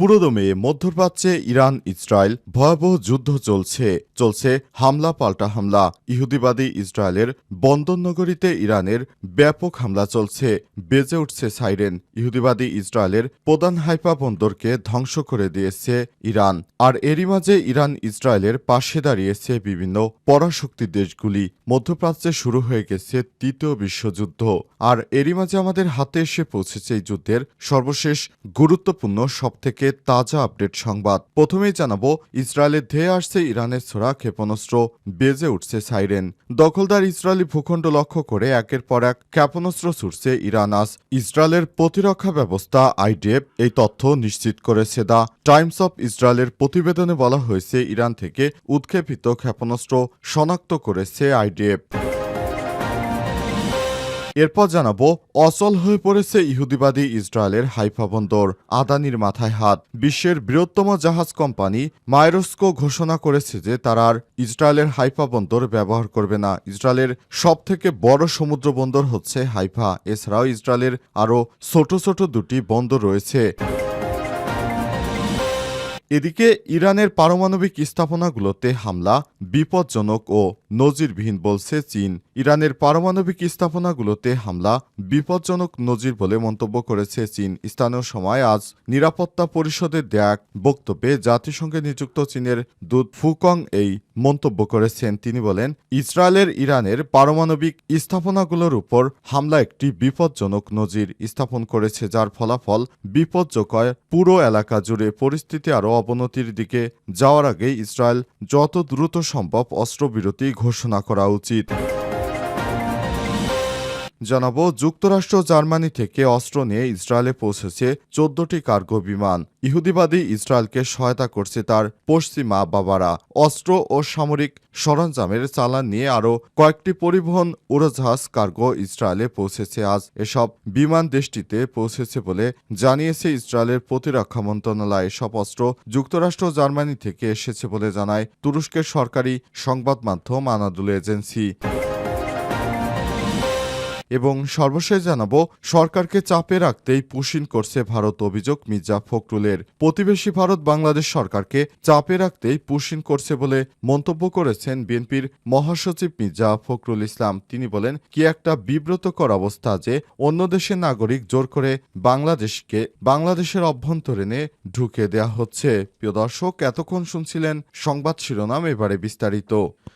পুরোদমে মধ্যপ্রাচ্যে Iran, Israel ভয়াবহ যুদ্ধ চলছে চলছে হামলা পাল্টা হামলা। ইহুদিবাদী ইসরায়েলের বন্দরনগরীতে ইরানের ব্যাপক হামলা চলছে, বেজে উঠছে সাইরেন। ইহুদিবাদী ইসরায়েলের প্রধান হাইপা বন্দরকে ধ্বংস করে দিয়েছে ইরান। আর এরই মাঝে ইরান, ইসরায়েলের পাশে দাঁড়িয়েছে বিভিন্ন পরাশক্তি দেশগুলি। মধ্যপ্রাচ্যে শুরু হয়ে গেছে তৃতীয় বিশ্বযুদ্ধ। আর এরই মাঝে আমাদের হাতে এসে পৌঁছেছে এই যুদ্ধের সর্বশেষ গুরুত্বপূর্ণ সবথেকে তাজা আপডেট সংবাদ। প্রথমেই জানাব ইসরায়েলের ধেয়ে আসছে ইরানের ছোড়া ক্ষেপণাস্ত্র। বেজে উঠছে সাইরেন। দখলদার ইসরায়েলি ভূখণ্ড লক্ষ্য করে একের পর এক ক্ষেপণাস্ত্র ছুটছে ইরান। আজ ইসরায়েলের প্রতিরক্ষা ব্যবস্থা, আইডিএফ, এই তথ্য নিশ্চিত করেছে দা। টাইমস অফ ইসরায়েলের প্রতিবেদনে বলা হয়েছে, ইরান থেকে উৎক্ষেপিত ক্ষেপণাস্ত্র শনাক্ত করেছে আইডিএফ। এরপর জানাব, অচল হয়ে পড়েছে ইহুদিবাদী ইসরায়েলের হাইফা বন্দর, আদানির মাথায় হাত। বিশ্বের বৃহত্তম জাহাজ কোম্পানি মাইরস্কো ঘোষণা করেছে যে তারা আর ইসরায়েলের হাইফা বন্দর ব্যবহার করবে না। ইসরায়েলের সবথেকে বড় সমুদ্র বন্দর হচ্ছে হাইফা। এছাড়াও ইসরায়েলের আরও ছোট ছোট দুটি বন্দর রয়েছে। এদিকে ইরানের পারমাণবিক স্থাপনাগুলোতে হামলা বিপজ্জনক ও নজিরবিহীন বলছে চীন। ইরানের পারমাণবিক স্থাপনাগুলোতে হামলা, বিপজ্জনক নজির বলে মন্তব্য করেছে চীন। স্থানীয় সময় আজ নিরাপত্তা পরিষদের দেয়া এক বক্তব্যে জাতিসংঘে নিযুক্ত চীনের দূত ফুকং এই মন্তব্য করেছেন। তিনি বলেন, ইসরায়েলের ইরানের পারমাণবিক স্থাপনাগুলোর উপর হামলা একটি বিপজ্জনক নজির স্থাপন করেছে, যার ফলাফল বিপজ্জকয় পুরো এলাকা জুড়ে পরিস্থিতি আরও অবনতির দিকে যাওয়ার আগে ইসরায়েল যত দ্রুত সম্ভব অস্ত্রবিরতি ঘোষণা করা উচিত। জানাব, যুক্তরাষ্ট্র জার্মানি থেকে অস্ত্র নিয়ে ইসরায়েলে পৌঁছেছে চোদ্দটি কার্গো বিমান। ইহুদিবাদী ইসরায়েলকে সহায়তা করছে তার পশ্চিমা বাবারা। অস্ত্র ও সামরিক সরঞ্জামের চালান নিয়ে আরও কয়েকটি পরিবহন উড়োজাহাজ কার্গো ইসরায়েলে পৌঁছেছে। আজ এসব বিমান দেশটিতে পৌঁছেছে বলে জানিয়েছে ইসরায়েলের প্রতিরক্ষা মন্ত্রণালয়। এসব অস্ত্র যুক্তরাষ্ট্র জার্মানি থেকে এসেছে বলে জানায় তুরস্কের সরকারি সংবাদ মাধ্যম আনাদুল এজেন্সি। এবং সর্বশেষ জানাব, সরকারকে চাপে রাখতেই পুশিন করছে ভারত অভিযোগ মির্জা ফখরুলের। প্রতিবেশী ভারত বাংলাদেশ সরকারকে চাপে রাখতেই পুশিন করছে বলে মন্তব্য করেছেন বিএনপির মহাসচিব মির্জা ফখরুল ইসলাম। তিনি বলেন, কি একটা বিব্রতকর অবস্থা যে অন্য দেশের নাগরিক জোর করে বাংলাদেশকে, বাংলাদেশের অভ্যন্তরীণে ঢুকে দেয়া হচ্ছে। প্রিয় দর্শক, এতক্ষণ শুনছিলেন সংবাদ শিরোনাম, এবারে বিস্তারিত।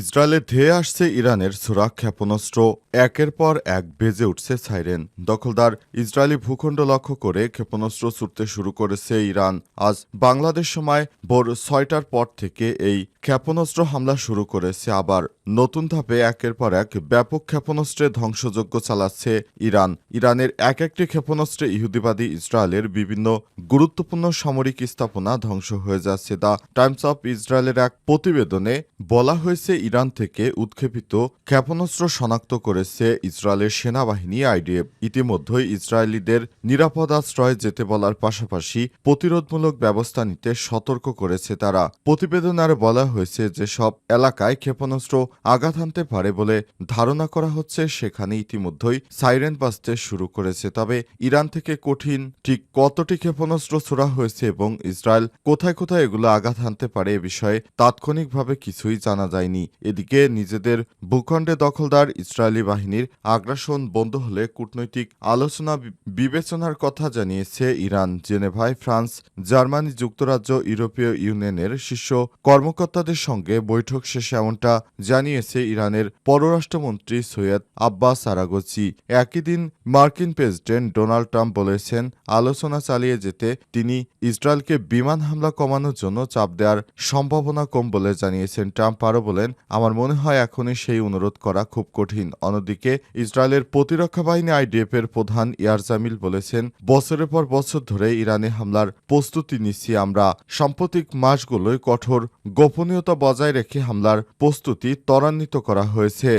ইসরায়েলে ধেয়ে আসছে ইরানের সুরাক ক্ষেপণাস্ত্র। একের পর এক বেজে উঠছে সাইরেন। দখলদার ইসরায়েলি ভূখণ্ড লক্ষ্য করে ক্ষেপণাস্ত্র ছুটতে শুরু করেছে ইরান। আজ বাংলাদেশ সময় ভোর ছয়টার পর থেকে এই ক্ষেপণাস্ত্র হামলা শুরু করেছে আবার। নতুন ধাপে একের পর এক ব্যাপক ক্ষেপণাস্ত্রে ধ্বংসযজ্ঞ চালাচ্ছে ইরান। ইরানের এক একটি ক্ষেপণাস্ত্রে ইহুদিবাদী ইসরায়েলের বিভিন্ন গুরুত্বপূর্ণ সামরিক স্থাপনা ধ্বংস হয়ে যাচ্ছে। দ্য টাইমস অফ ইসরায়েলের এক প্রতিবেদনে বলা হয়েছে ইরান থেকে উৎক্ষেপিত ক্ষেপণাস্ত্র শনাক্ত করেছে ইসরায়েলের সেনাবাহিনী আইডিএফ। ইতিমধ্যেই ইসরায়েলিদের নিরাপদ আশ্রয়ে যেতে বলার পাশাপাশি প্রতিরোধমূলক ব্যবস্থা নিতে সতর্ক করেছে তারা। প্রতিবেদনে আরও বলা হয়েছে যে সব এলাকায় ক্ষেপণাস্ত্র আঘাত হানতে পারে বলে ধারণা করা হচ্ছে। সেখানে ইতিমধ্যেই সাইরেন বাজতে শুরু করেছে। তবে ইরান থেকে কঠিন ঠিক কতটি ক্ষেপণাস্ত্র ছোড়া হয়েছে এবং ইসরায়েল কোথায় কোথায় এগুলো আঘাত হানতে পারে এ বিষয়ে তাৎক্ষণিকভাবে কিছুই জানা যায়নি। এদিকে নিজেদের ভূখণ্ডে দখলদার ইসরায়েলি বাহিনীর আগ্রাসন বন্ধ হলে কূটনৈতিক আলোচনা বিবেচনার কথা জানিয়েছে ইরান। জেনেভায় ফ্রান্স, জার্মানি যুক্তরাজ্য, ইউরোপীয় ইউনিয়নের শীর্ষ কর্মকর্তাদের সঙ্গে বৈঠক শেষে এমনটা জানিয়েছে ইরানের পররাষ্ট্রমন্ত্রী সৈয়দ আব্বাস আরাগচি। একই দিন মার্কিন প্রেসিডেন্ট ডোনাল্ড ট্রাম্প বলেছেন, আলোচনা চালিয়ে যেতে তিনি ইসরায়েলকে বিমান হামলা কমানোর জন্য চাপ দেওয়ার সম্ভাবনা কম বলে জানিয়েছেন। ট্রাম্প আরও বলেন আমার মনে হয় এখনই সেই অনুরোধ করা খুব কঠিন। অন্যদিকে, ইসরায়েলের প্রতিরক্ষা বাহিনী আইডিএফ এর প্রধান ইয়ারজামিল বলেছেন, বছরের পর বছর ধরে ইরানে হামলার প্রস্তুতি নিচ্ছি আমরা। সাম্প্রতিক মাসগুলোয় কঠোর গোপনীয়তা বজায় রেখে হামলার প্রস্তুতি ত্বরান্বিত করা হয়েছে।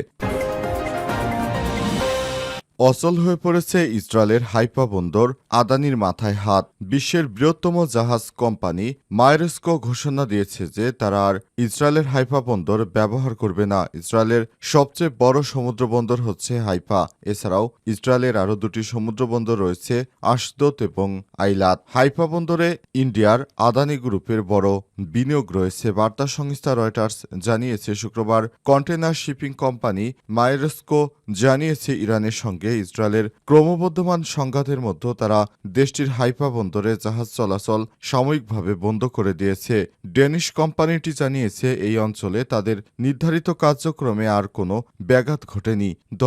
অচল হয়ে পড়েছে ইসরায়েলের হাইপা বন্দর আদানির মাথায় হাত। বিশ্বের বৃহত্তম জাহাজ কোম্পানি মায়েরস্কো ঘোষণা দিয়েছে যে তারা আর ইসরায়েলের হাইফা বন্দর ব্যবহার করবে না। ইসরায়েলের সবচেয়ে বড় সমুদ্র বন্দর হচ্ছে হাইফা এছাড়াও ইসরায়েলের আরও দুটি সমুদ্র বন্দর রয়েছে আশদত এবং আইলাত। হাইফা বন্দরে ইন্ডিয়ার আদানি গ্রুপের বড় বিনিয়োগ রয়েছে, বার্তা সংস্থা রয়টার্স জানিয়েছে। শুক্রবার কন্টেনার শিপিং কোম্পানি মায়েরস্কো জানিয়েছে ইরানের সঙ্গে। ইসরায়েলের ক্রমবর্ধমান সংঘাতের মধ্যে তারা দেশটির হাইফা বন্দরে জাহাজ চলাচল সাময়িকভাবে বন্ধ করে দিয়েছে। ডেনিশ কোম্পানিটি জানিয়েছে, এই অঞ্চলে তাদের নির্ধারিত কার্যক্রমে আর কোনো ব্যাঘাত ঘটেনি। দু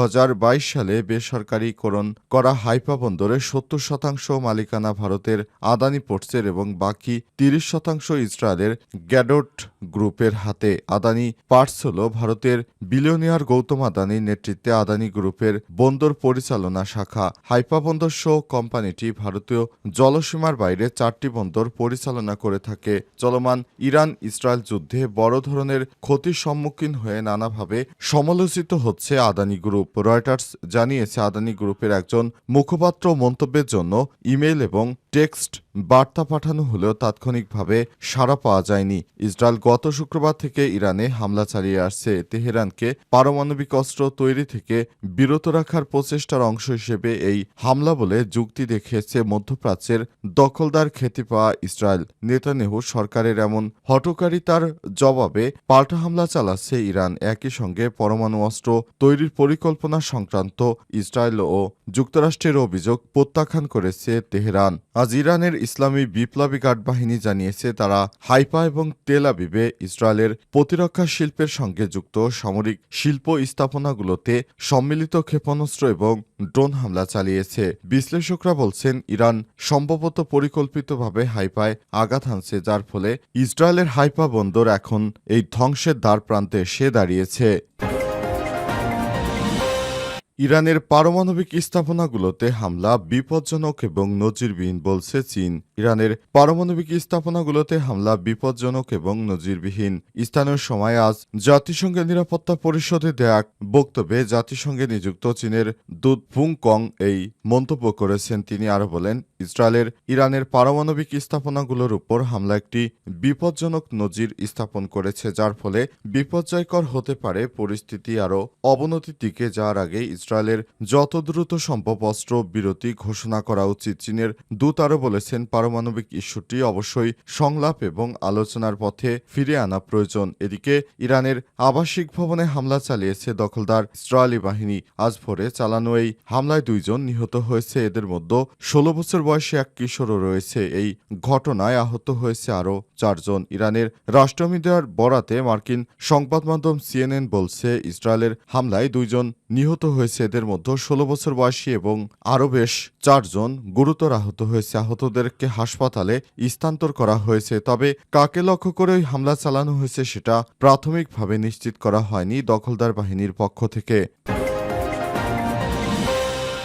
সালে বেসরকারীকরণ করা হাইফা বন্দরে সত্তর শতাংশ মালিকানা ভারতের আদানি পোর্টসের এবং বাকি তিরিশ শতাংশ ইসরায়েলের গ্যাডোট গ্রুপের হাতে। আদানি পার্টস হল ভারতের বিলিয়নিয়ার গৌতম আদানির নেতৃত্বে আদানি গ্রুপের বন্দর পরিচালনা শাখা। হাইপা বন্দর শো কোম্পানিটি ভারতীয় জলসীমার বাইরে চারটি বন্দর পরিচালনা করে থাকে। চলমান ইরান ইসরায়েল যুদ্ধে বড় ধরনের ক্ষতির সম্মুখীন হয়ে নানাভাবে সমালোচিত হচ্ছে আদানি গ্রুপ। রয়টার্স জানিয়েছে, আদানি গ্রুপের একজন মুখপাত্র মন্তব্যের জন্য ইমেল এবং টেক্সট বার্তা পাঠানো হলেও তাৎক্ষণিকভাবে সাড়া পাওয়া যায়নি। ইসরায়েল গত শুক্রবার থেকে ইরানে হামলা চালিয়ে আসছে। তেহরানকে পারমাণবিক অস্ত্র তৈরি থেকে বিরত রাখার প্রচেষ্টার অংশ হিসেবে এই হামলা বলে যুক্তি দেখিয়েছে মধ্যপ্রাচ্যের দখলদার খ্যাতি পাওয়া ইসরায়েল। নেতানেহু সরকারের এমন হটকারিতার জবাবে পাল্টা হামলা চালাচ্ছে ইরান। একই সঙ্গে পরমাণু অস্ত্র তৈরির পরিকল্পনা সংক্রান্ত ইসরায়েল ও যুক্তরাষ্ট্রের অভিযোগ প্রত্যাখ্যান করেছে তেহরান। আজ ইরানের ইসলামী বিপ্লবী গার্ড বাহিনী জানিয়েছে, তারা হাইপা এবং তেল আবিবে ইসরায়েলের প্রতিরক্ষা শিল্পের সঙ্গে যুক্ত সামরিক শিল্প স্থাপনাগুলোতে সম্মিলিত ক্ষেপণাস্ত্র এবং ড্রোন হামলা চালিয়েছে। বিশ্লেষকরা বলছেন, ইরান সম্ভবত পরিকল্পিতভাবে হাইপায় আঘাত হানছে, যার ফলে ইসরায়েলের হাইপা বন্দর এখন এই ধ্বংসের দ্বার প্রান্তে এসে দাঁড়িয়েছে। ইরানের পারমাণবিক স্থাপনাগুলোতে হামলা বিপজ্জনক এবং নজিরবিহীন বলছে চীন। ইরানের পারমাণবিক স্থাপনাগুলোতে হামলা বিপজ্জনক এবং নজিরবিহীন। স্থানীয় সময় আজ জাতিসংঘের নিরাপত্তা পরিষদে দেয়া বক্তব্যে জাতিসংঘে নিযুক্ত চীনের দূত ফুং কং এই মন্তব্য করেছেন। তিনি আরও বলেন, ইসরায়েলের ইরানের পারমাণবিক স্থাপনাগুলোর উপর হামলা একটি বিপজ্জনক নজির স্থাপন করেছে, যার ফলে বিপর্যয়কর হতে পারে পরিস্থিতি আরও অবনতির দিকে যাওয়ার আগে ইসরায়েলের যত দ্রুত সম্ভব অস্ত্র বিরতি ঘোষণা করা উচিত। চীনের দূত আরও বলেছেন, পারমাণবিক ইস্যুটি অবশ্যই সংলাপ এবং আলোচনার পথে ফিরে আনা প্রয়োজন। এদিকে ইরানের আবাসিক ভবনে হামলা চালিয়েছে দখলদার ইসরায়েলি বাহিনী। আজ ভোরে চালানো এই হামলায় দুইজন নিহত হয়েছে। এদের মধ্যে ষোলো বছর বয়সে এক কিশোরও রয়েছে। এই ঘটনায় আহত হয়েছে আরও চারজন। ইরানের রাষ্ট্র মিডিয়ার বরাতে মার্কিন সংবাদ মাধ্যম সিএনএন বলছে, ইসরায়েলের হামলায় দুইজন নিহত হয়েছে। এদের মধ্যে ষোলো বছর বয়সী এবং আরও বেশ চারজন গুরুতর আহত হয়েছে। আহতদেরকে হাসপাতালে স্থানান্তর করা হয়েছে। তবে কাকে লক্ষ্য করে ওই হামলা চালানো হয়েছে সেটা প্রাথমিকভাবে নিশ্চিত করা হয়নি দখলদার বাহিনীর পক্ষ থেকে।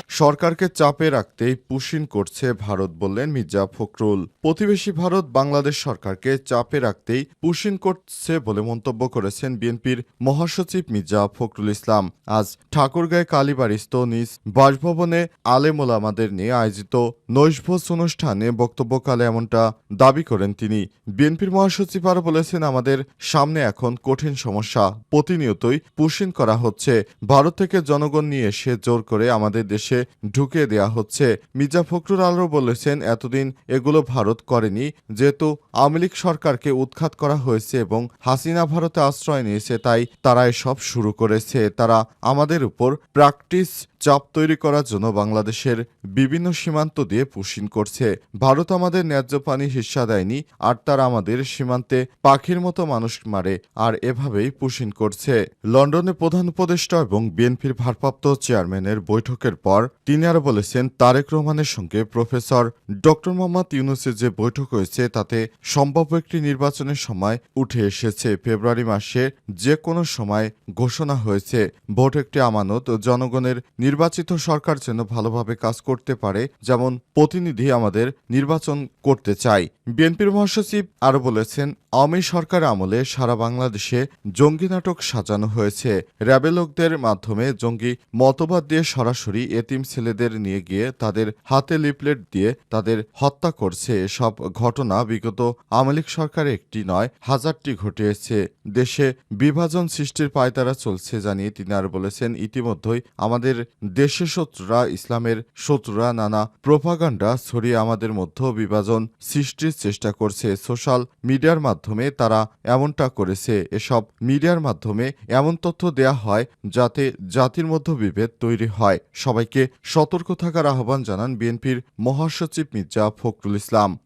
সরকারকে চাপে রাখতেই পুশিন করছে ভারত বললেন মির্জা ফখরুল। প্রতিবেশী ভারত বাংলাদেশ সরকারকে চাপে রাখতেই পুশিন করছে বলে মন্তব্য করেছেন বিএনপির মহাসচিব মির্জা ফখরুল ইসলাম। আজ ঠাকুরগাঁয় কালীবাড়িস্থ নিজ বাসভবনে আলেম ওলামাদের নিয়ে আয়োজিত নৈশভোজ অনুষ্ঠানে বক্তব্যকালে এমনটা দাবি করেন তিনি। বিএনপির মহাসচিব আরও বলেছেন, আমাদের সামনে এখন কঠিন সমস্যা। প্রতিনিয়তই পুশিন করা হচ্ছে। ভারত থেকে জনগণ নিয়ে এসে জোর করে আমাদের দেশে ঢুকিয়ে দেয়া হচ্ছে। মির্জা ফখরুল আলও বলেছেন, এতদিন এগুলো ভারত করেনি। যেহেতু আওয়ামী লীগ সরকারকে উৎখাত করা হয়েছে এবং হাসিনা ভারতে আশ্রয় নিয়েছে, তাই তারা এসব শুরু করেছে। তারা আমাদের উপর প্র্যাকটিস চাপ তৈরি করার জন্য বাংলাদেশের বিভিন্ন সীমান্ত দিয়ে পুশিন করছে। ভারত আমাদের ন্যায্য পানি হিস্সা দেয়নি, আর তারা আমাদের সীমান্তে পাখির মতো মানুষ মারে, আর এভাবেই পুশিন করছে। লন্ডনে প্রধান উপদেষ্টা এবং বিএনপির ভারপ্রাপ্ত চেয়ারম্যানের বৈঠকের পর তিনি আরও বলেছেন, তারেক রহমানের সঙ্গে প্রফেসর ডক্টর মোহাম্মদ ইউনুসের যে বৈঠক হয়েছে, তাতে সম্ভাব্য একটি নির্বাচনের সময় উঠে এসেছে। ফেব্রুয়ারি মাসে যে কোনো সময় ঘোষণা হয়েছে। ভোট একটি আমানত, জনগণের নির্বাচিত সরকার যেন ভালোভাবে কাজ করতে পারে, যেমন প্রতিনিধি আমাদের নির্বাচন করতে চাই বিএনপির মহাসচিব আরও বলেছেন, আওয়ামী সরকার আমলে সারা বাংলাদেশে জঙ্গি নাটক সাজানো হয়েছে। র্যাবে লোকদের মাধ্যমে জঙ্গি মতবাদ দিয়ে সরাসরি এতিম ছেলেদের নিয়ে গিয়ে তাদের হাতে লিপলেট দিয়ে তাদের হত্যা করছে। এসব ঘটনা বিগত আওয়ামী সরকার একটি নয়, হাজারটি ঘটিয়েছে। দেশে বিভাজন সৃষ্টির পায়তারা চলছে জানিয়ে তিনি আর বলেছেন, ইতিমধ্যেই আমাদের দেশের শত্রুরা, ইসলামের শত্রুরা নানা প্রোপাগান্ডা ছড়িয়ে আমাদের মধ্যে বিভাজন সৃষ্টির চেষ্টা করছে সোশ্যাল মিডিয়ার মাধ্যমে। তারা এমনটা করেছে, এসব মিডিয়ার মাধ্যমে এমন তথ্য দেয়া হয় যাতে জাতির মধ্যে বিভেদ তৈরি হয়। সবাইকে সতর্ক থাকার আহ্বান জানান বিএনপির মহাসচিব মির্জা ফখরুল ইসলাম।